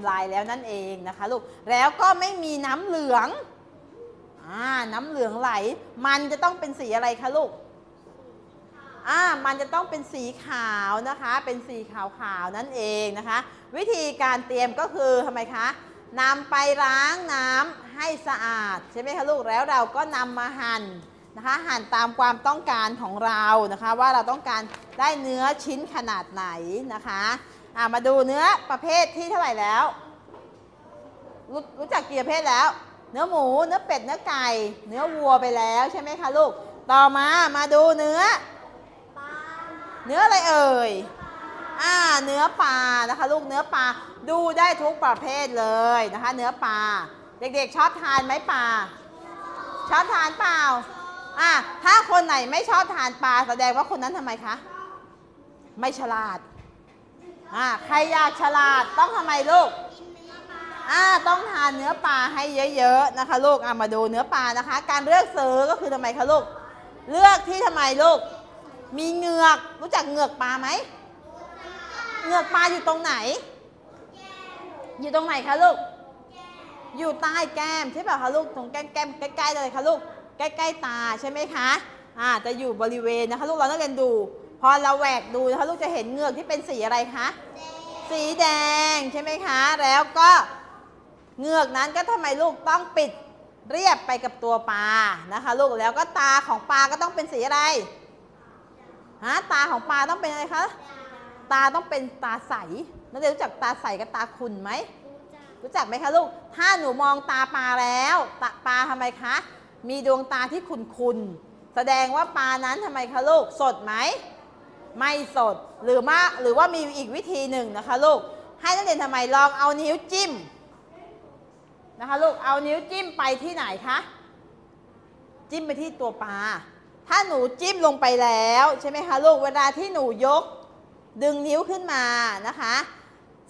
ำลายแล้วนั่นเองนะคะลูก แล้วก็ไม่มีน้ำเหลืองอ่าน้ำเหลืองไหล มันจะต้องเป็นสีอะไรคะลูกอ่ามันจะต้องเป็นสีขาวนะคะ เป็นสีขาวๆนั่นเองนะคะ วิธีการเตรียมก็คือทำไมคะนำไปล้างน้ำให้สะอาดใช่ไหมคะลูก แล้วเราก็นำมาหั่นนะคะ หั่นตามความต้องการของเรานะคะ ว่าเราต้องการได้เนื้อชิ้นขนาดไหนนะคะ อ่ามาดูเนื้อประเภทที่เท่าไหร่แล้วรู้รู้จักกี่ประเภทแล้ว เนื้อหมู เนื้อเป็ด เนื้อไก่ เนื้อวัวไปแล้วใช่ไหมคะลูก ต่อมามาดูเนื้อ เนื้ออะไรเอ่ย อ่า เนื้อปลานะคะ ลูก เนื้อปลา ดูได้ทุกประเภทเลยนะคะ เนื้อปลา เด็กๆ ชอบทานไหมปลา ชอบทานเปล่า อะ ถ้าคนไหนไม่ชอบทานปลาแสดงว่าคนนั้นทำไมคะ ไม่ฉลาด อ่าใครอยากฉลาดต้องทำไมลูกอ่าต้องทานเนื้อปลาให้เยอะๆนะคะ ลูกอะมาดูเนื้อปลานะคะ การเลือกซื้อก็คือทำไมคะลูก เลือกที่ทำไมลูก มีเหงือกรู้จักเหงือกปลาไหมเหงือกปลาอยู่ตรงไหน อยู่ตรงไหนคะลูก อยู่ใต้แก้มใช่ป่ะคะลูกตรงแก้มแก้มใกล้ๆเลยคะลูกใกล้ๆตาใช่ไหมคะอ่าจะอยู่บริเวณนะคะ ลูกเราต้องเรียนดู พอเราแหวกดูนะคะลูกจะเห็นเหงือกที่เป็นสีอะไรคะ สีแดงใช่ไหมคะ แล้วก็เหงือกนั้นก็ทำไมลูกต้องปิดเรียบไปกับตัวปลานะคะ ลูกแล้วก็ตาของปลาก็ต้องเป็นสีอะไรฮะตาของปลาต้องเป็นอะไรคะ ตาต้องเป็นตาใสนักเรียนรู้จักตาใสกับตาขุ่นไหมรู้จักไหมคะลูก ถ้าหนูมองตาปลาแล้วตาปลาทำไมคะ มีดวงตาที่ขุ่นๆแสดงว่าปลานั้นทำไมคะลูกสดไหม ไม่สดหรือมาหรือว่ามีอีกวิธีหนึ่งนะคะลูกให้นักเรียนทำไมลองเอานิ้วจิ้มนะคะลูกเอานิ้วจิ้มไปที่ไหนคะจิ้มไปที่ตัวปลาถ้าหนูจิ้มลงไปแล้วใช่ไหมคะลูกเวลาที่หนูยก ดึงนิ้วขึ้นมานะคะ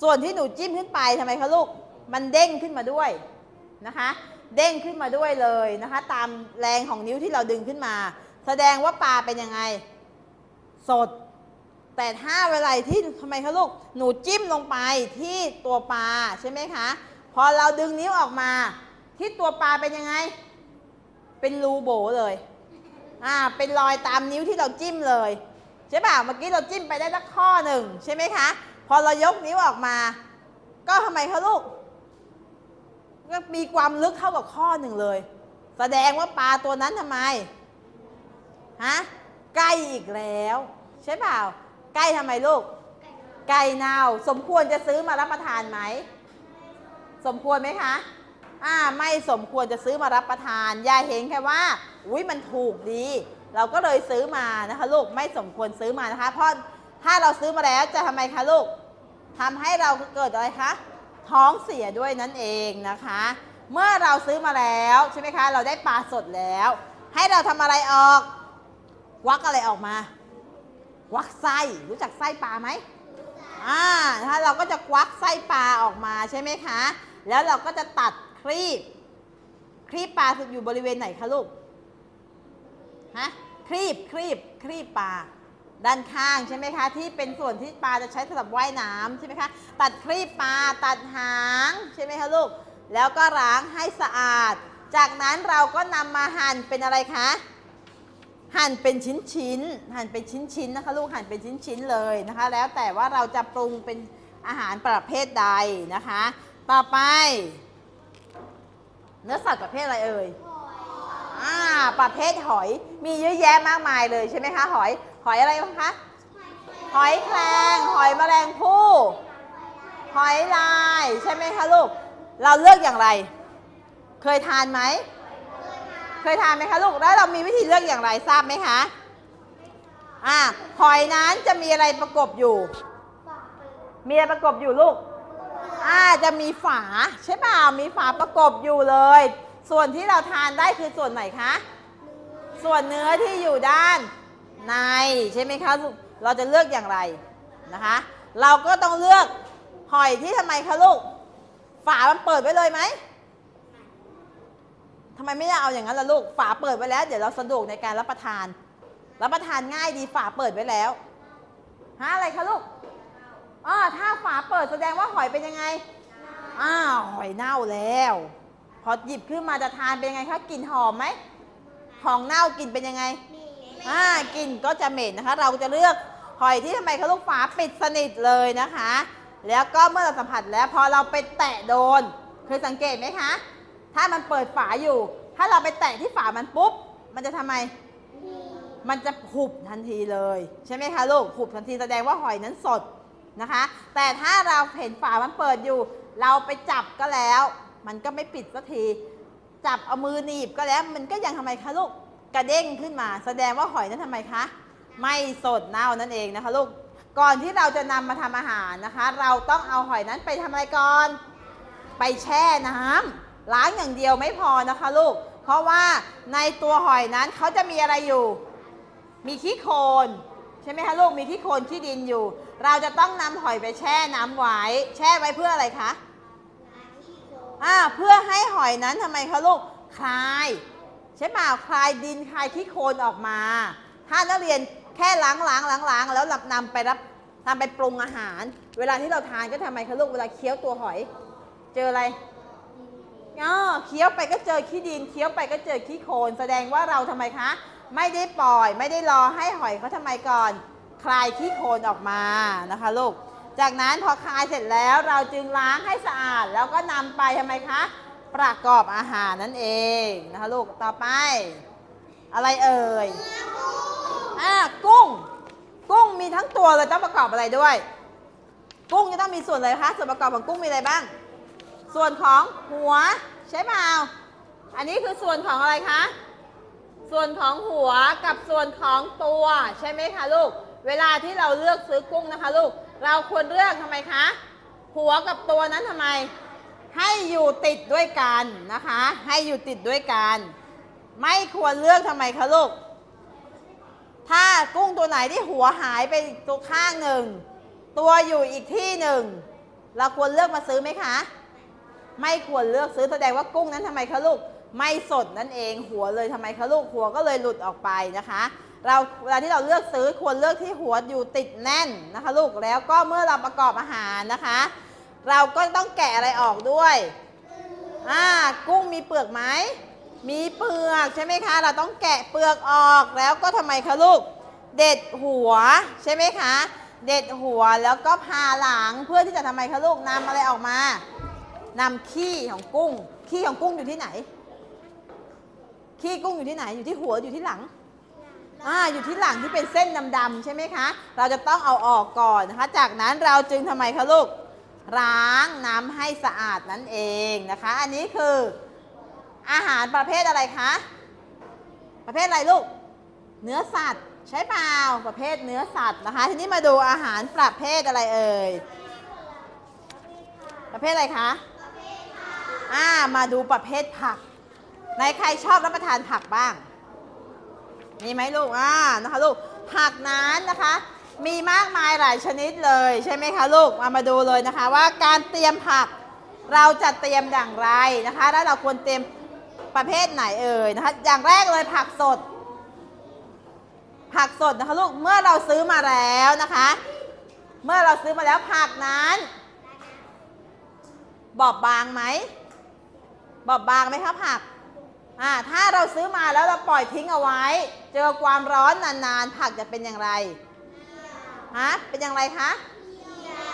ส่วนที่หนูจิ้มขึ้นไปทำไมคะลูกมันเด้งขึ้นมาด้วยนะคะ เด้งขึ้นมาด้วยเลยนะคะ ตามแรงของนิ้วที่เราดึงขึ้นมา แสดงว่าปลาเป็นยังไง สด แต่ถ้าเวลาที่ทำไมคะลูก หนูจิ้มลงไปที่ตัวปลาใช่ไหมคะ พอเราดึงนิ้วออกมา ที่ตัวปลาเป็นยังไง เป็นรูโบเลยอ่าเป็นรอยตามนิ้วที่เราจิ้มเลยใช่ป่ะเมื่อกี้เราจิ้มไปได้สักข้อหนึ่งใช่ไหมคะ พอเรายกนิ้วออกมา ก็ทำไมคะลูกก็มีความลึกเท่ากับข้อหนึ่งเลย แสดงว่าปลาตัวนั้นทำไมฮะใกล้อีกแล้ว ใช่เปล่า ใกล้ทำไมลูก ไก่เน่าสมควรจะซื้อมารับประทานไหม สมควรไหมคะ อ่า ไม่สมควรจะซื้อมารับประทานย่าเห็นแค่ว่า อุ้ยมันถูกดี เราก็เลยซื้อมานะคะลูก ไม่สมควรซื้อมานะคะ เพราะถ้าเราซื้อมาแล้วจะทำไมคะลูกทำให้เราเกิดอะไรคะ ท้องเสียด้วยนั่นเองนะคะ เมื่อเราซื้อมาแล้วใช่ไหมคะ เราได้ปลาสดแล้ว ให้เราทำอะไรออก วักอะไรออกมา ควักไส้รู้จักไส้ปลาไหมอ่าถ้าเราก็จะควักไส้ปลาออกมาใช่ไหมคะ แล้วเราก็จะตัดครีบ ครีบปลาอยู่บริเวณไหนคะลูก ฮะ ครีบ ครีบ ครีบปลา ด้านข้างใช่ไหมคะ ที่เป็นส่วนที่ปลาจะใช้สำหรับว่ายน้ำใช่ไหมคะ ตัดครีบปลา ตัดหางใช่ไหมคะลูก แล้วก็ล้างให้สะอาด จากนั้นเราก็นำมาหั่นเป็นอะไรคะ หั่นเป็นชิ้นชิ้นๆหั่นเป็นชิ้นชิ้นๆนะคะลูกหั่นเป็นชิ้นชิ้นๆเลยนะคะ แล้วแต่ว่าเราจะปรุงเป็นอาหารประเภทใดนะคะ ต่อไป เนื้อสัตว์ประเภทอะไรเอ่ยอ่าประเภทหอยมีเยอะแยะมากมายเลยใช่ไหมคะหอย หอยอะไรบ้างคะหอยแครงหอยแมลงภู่หอยลายใช่ไหมคะลูก เราเลือกอย่างไร เคยทานไหม เคยทานไหมคะลูก แล้วเรามีวิธีเลือกอย่างไรทราบไหมคะอ่าหอยนั้นจะมีอะไรประกบอยู่ มีอะไรประกบอยู่ลูก อ่า จะมีฝาใช่เปล่า มีฝาประกบอยู่เลย ส่วนที่เราทานได้คือส่วนไหนคะ ส่วนเนื้อที่อยู่ด้านในใช่ไหมคะลูก เราจะเลือกอย่างไรนะคะ เราก็ต้องเลือกหอยที่ทำไมคะลูก ฝามันเปิดไว้เลยไหม ทำไมไม่เอาอย่างนั้นล่ะลูก ฝาเปิดไว้แล้ว เดี๋ยวเราสะดวกในการรับประทาน รับประทานง่ายดีฝาเปิดไว้แล้วฮะอะไรคะลูกอ๋อถ้าฝาเปิดแสดงว่าหอยเป็นยังไง อ้าวหอยเน่าแล้ว พอหยิบขึ้นมาจะทานเป็นยังไงคะกลิ่นหอมไหม ของเน่ากลิ่นเป็นยังไง อ่ากลิ่นก็จะเหม็นนะคะ เราจะเลือกหอยที่ทำไมคะลูกฝาปิดสนิทเลยนะคะ แล้วก็เมื่อเราสัมผัสแล้วพอเราไปแตะโดนเคยสังเกตไหมคะ ถ้ามันเปิดฝาอยู่ ถ้าเราไปแตะที่ฝามันปุ๊บ มันจะทำไม มันจะหุบทันทีเลย ใช่ไหมคะลูก หุบทันทีแสดงว่าหอยนั้นสดนะคะ แต่ถ้าเราเห็นฝามันเปิดอยู่ เราไปจับก็แล้ว มันก็ไม่ปิดสักที จับเอามือหนีบก็แล้ว มันก็ยังทำไมคะลูก กระเด้งขึ้นมา แสดงว่าหอยนั้นทำไมคะ ไม่สดเน่านั่นเองนะคะลูก ก่อนที่เราจะนำมาทำอาหารนะคะ เราต้องเอาหอยนั้นไปทำอะไรก่อน ไปแช่น้ำ ล้างอย่างเดียวไม่พอนะคะลูก เพราะว่าในตัวหอยนั้นเขาจะมีอะไรอยู่ มีขี้โคลนใช่ไหมคะลูก มีขี้โคลนขี้ดินอยู่ เราจะต้องนำหอยไปแช่น้ำไว้ แช่ไว้เพื่ออะไรคะอ่าเพื่อให้หอยนั้นทำไมคะลูก คลาย ใช่เปล่าคลายดินคลายขี้โคลนออกมา ถ้านักเรียนแค่ล้างล้างล้างล้างแล้วนำไปรับนำไปปรุงอาหาร เวลาที่เราทานก็ทำไมคะลูก เวลาเคี้ยวตัวหอย เจออะไรอ๋อ เคี้ยวไปก็เจอขี้ดินเคี้ยวไปก็เจอขี้โคลนแสดงว่าเราทำไมคะ ไม่ได้ปล่อย ไม่ได้รอให้หอยเขาทำไมก่อน คลายขี้โคลนออกมานะคะลูก จากนั้นพอคลายเสร็จแล้วเราจึงล้างให้สะอาด แล้วก็นำไปทำไมคะ ประกอบอาหารนั่นเองนะคะลูกต่อไป อะไรเอ่ยอ่ากุ้ง กุ้งมีทั้งตัวเลยต้องประกอบอะไรด้วย กุ้งจะต้องมีส่วนอะไรคะส่วนประกอบของกุ้งมีอะไรบ้างส่วนของหัว ใช่เปล่าอันนี้คือส่วนของอะไรคะ ส่วนของหัวกับส่วนของตัวใช่ไหมคะลูก เวลาที่เราเลือกซื้อกุ้งนะคะลูก เราควรเลือกทำไมคะ หัวกับตัวนั้นทำไม ให้อยู่ติดด้วยกันนะคะ ให้อยู่ติดด้วยกัน ไม่ควรเลือกทำไมคะลูก ถ้ากุ้งตัวไหนที่หัวหายไปตัวข้างหนึ่ง ตัวอยู่อีกที่หนึ่ง เราควรเลือกมาซื้อไหมคะ ไม่ควรเลือกซื้อแสดงว่ากุ้งนั้นทำไมคะลูกไม่สดนั่นเองหัวเลยทำไมคะลูกหัวก็เลยหลุดออกไปนะคะ เราเวลาที่เราเลือกซื้อควรเลือกที่หัวอยู่ติดแน่นนะคะ ลูกแล้วก็เมื่อเราประกอบอาหารนะคะ เราก็ต้องแกะอะไรออกด้วยอ่ากุ้งมีเปลือกไหมมีเปลือกใช่ไหมคะ เราต้องแกะเปลือกออกแล้วก็ทำไมคะลูก เด็ดหัวใช่ไหมคะ เด็ดหัวแล้วก็พาหลังเพื่อที่จะทำไมคะลูกนำอะไรออกมา นำขี้ของกุ้ง ขี้ของกุ้งอยู่ที่ไหน ขี้กุ้งอยู่ที่ไหน อยู่ที่หัวอยู่ที่หลังอ่าอยู่ที่หลังที่เป็นเส้นดำๆใช่ไหมคะ เราจะต้องเอาออกก่อนนะคะ จากนั้นเราจึงทำไมคะลูกล้างน้ำให้สะอาดนั่นเองนะคะ อันนี้คืออาหารประเภทอะไรคะ ประเภทอะไรลูก เนื้อสัตว์ ใช่เปล่าประเภทเนื้อสัตว์นะคะ ทีนี้มาดูอาหารประเภทอะไรเอ่ย ประเภทอะไรคะ อ่ามาดูประเภทผักในใครชอบรับประทานผักบ้าง มีไหมลูกอ่านะคะลูกผักนั้นนะคะ มีมากมายหลายชนิดเลยใช่ไหมคะลูกมามาดูเลยนะคะ ว่าการเตรียมผักเราจะเตรียมอย่างไรนะคะ แล้วเราควรเตรียมประเภทไหนเอ่ยนะคะ อย่างแรกเลยผักสด ผักสดนะคะลูกเมื่อเราซื้อมาแล้วนะคะ เมื่อเราซื้อมาแล้วผักนั้น บอบบางไหม บอบบางไหมคะผักอ่าถ้าเราซื้อมาแล้วเราปล่อยทิ้งเอาไว้ เจอความร้อนนานๆ ผักจะเป็นอย่างไรฮะเป็นอย่างไรคะ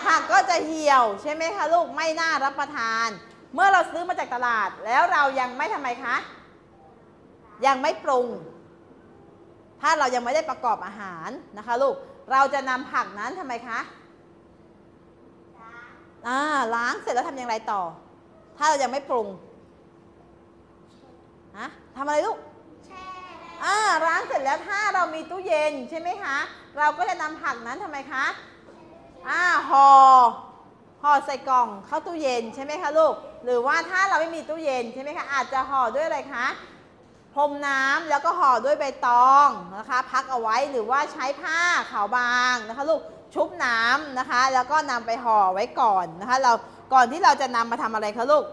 ผักก็จะเหี่ยวใช่ไหมคะลูกไม่น่ารับประทาน เมื่อเราซื้อมาจากตลาดแล้วเรายังไม่ทำไมคะยังไม่ปรุง ถ้าเรายังไม่ได้ประกอบอาหารนะคะลูกเราจะนำผักนั้นทำไมคะอ่าล้างเสร็จแล้วทำอย่างไรต่อ ถ้าเรายังไม่ปรุง ฮะทำอะไรลูกอ่าล้างเสร็จแล้วถ้าเรามีตู้เย็นใช่ไหมคะ เราก็จะนำผักนั้นทำไมคะอ่าห่อห่อใส่กล่องเข้าตู้เย็นใช่ไหมคะลูก หรือว่าถ้าเราไม่มีตู้เย็นใช่ไหมคะอาจจะห่อด้วยอะไรคะพรมน้ำแล้วก็ห่อด้วยใบตองนะคะ พักเอาไว้หรือว่าใช้ผ้าขาวบางนะคะลูกชุบน้ำนะคะ แล้วก็นำไปห่อไว้ก่อนนะคะ เราก่อนที่เราจะนำมาทำอะไรคะลูก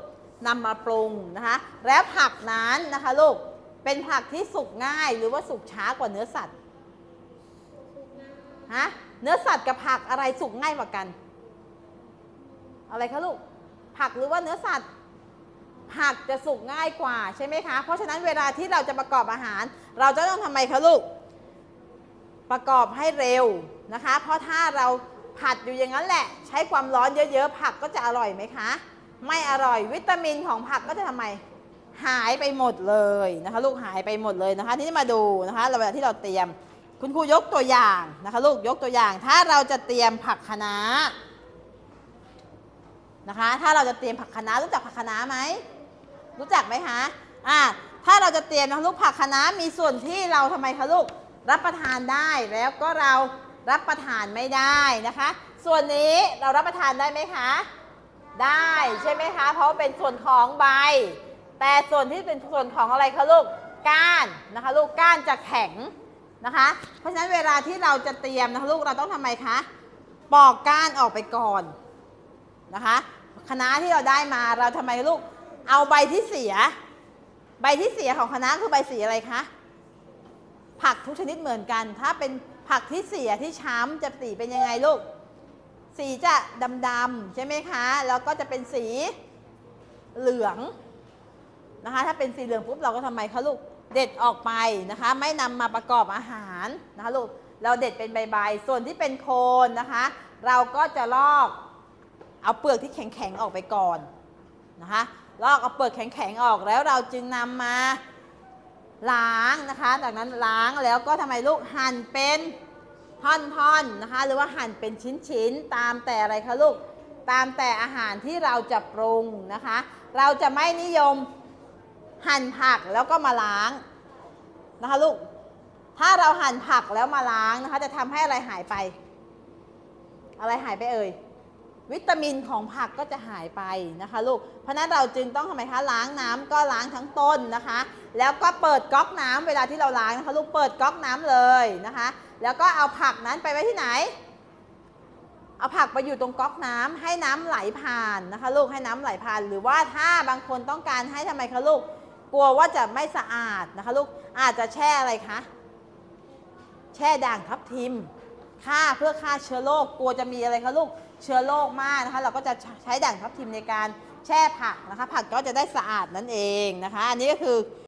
นำมาปรุงนะคะ แล้วผักนั้นนะคะลูกเป็นผักที่สุกง่ายหรือว่าสุกช้ากว่าเนื้อสัตว์ฮะเนื้อสัตว์กับผักอะไรสุกง่ายกว่ากัน อะไรคะลูกผักหรือว่าเนื้อสัตว์ผักจะสุกง่ายกว่าใช่ไหมคะ เพราะฉะนั้นเวลาที่เราจะประกอบอาหาร เราจะต้องทำไมคะลูก ประกอบให้เร็วนะคะ เพราะถ้าเราผัดอยู่อย่างนั้นแหละ ใช้ความร้อนเยอะๆ ผักก็จะอร่อยไหมคะ ไม่อร่อยวิตามินของผักก็จะทำไมหายไปหมดเลยนะคะ ลูกหายไปหมดเลยนะคะที่นี่มาดูนะคะเวลาที่เราเตรียม คุณครูยกตัวอย่างนะคะ ลูกยกตัวอย่าง ถ้าเราจะเตรียมผักคะน้านะคะ ถ้าเราจะเตรียมผักคะน้ารู้จักผักคะน้าไหมรู้จักไหมคะอ่าถ้าเราจะเตรียมนะคะลูกผักคะน้ามีส่วนที่เราทำไมคะลูกรับประทานได้แล้วก็เรารับประทานไม่ได้นะคะ ส่วนนี้เรารับประทานได้ไหมคะ ได้ใช่ไหมคะ เพราะเป็นส่วนของใบ แต่ส่วนที่เป็นส่วนของอะไรคะลูกก้านนะคะลูกก้านจะแข็งนะคะ เพราะฉะนั้นเวลาที่เราจะเตรียมนะคะลูกเราต้องทำไมคะปอกก้านออกไปก่อนนะคะคณะน้าที่เราได้มาเราทำไมลูกเอาใบที่เสีย ใบที่เสียของคณะน้าคือใบสีอะไรคะผักทุกชนิดเหมือนกัน ถ้าเป็นผักที่เสียที่ช้ำจะสีเป็นยังไงลูก สีจะดำๆใช่ไหมคะ แล้วก็จะเป็นสีเหลืองนะคะ ถ้าเป็นสีเหลืองปุ๊บเราก็ทำไมคะลูก เด็ดออกไปนะคะ ไม่นำมาประกอบอาหารนะคะลูก เราเด็ดเป็นใบๆ ส่วนที่เป็นโคนนะคะ เราก็จะลอกเอาเปลือกที่แข็งๆออกไปก่อนนะคะ ลอกเอาเปลือกแข็งๆออกแล้วเราจึงนำมาล้างนะคะ จากนั้นล้างแล้วก็ทำไมลูกหั่นเป็น ท่อนๆนะคะหรือว่าหั่นเป็นชิ้นๆตามแต่อะไรคะลูกตามแต่อาหารที่เราจะปรุงนะคะ เราจะไม่นิยมหั่นผักแล้วก็มาล้างนะคะลูกถ้าเราหั่นผักแล้วมาล้างนะคะ จะทำให้อะไรหายไป อะไรหายไปเอ่ยวิตามินของผักก็จะหายไปนะคะลูก เพราะฉะนั้นเราจึงต้องทำไมคะล้างน้ำก็ล้างทั้งต้นนะคะ แล้วก็เปิดก๊อกน้ำเวลาที่เราล้างนะคะลูกเปิดก๊อกน้ำเลยนะคะ แล้วก็เอาผักนั้นไปไว้ที่ไหน เอาผักไปอยู่ตรงก๊อกน้ำให้น้ำไหลผ่านนะคะลูกให้น้ำไหลผ่าน หรือว่าถ้าบางคนต้องการให้ทำไมคะลูก กลัวว่าจะไม่สะอาดนะคะลูกอาจจะแช่อะไรคะแช่ด่างทับทิมฆ่าเพื่อฆ่าเชื้อโรคกลัวจะมีอะไรคะลูกเชื้อโรคมากนะคะ เราก็จะใช้ด่างทับทิมในการแช่ผักนะคะ ผักก็จะได้สะอาดนั่นเองนะคะ อันนี้ก็คือ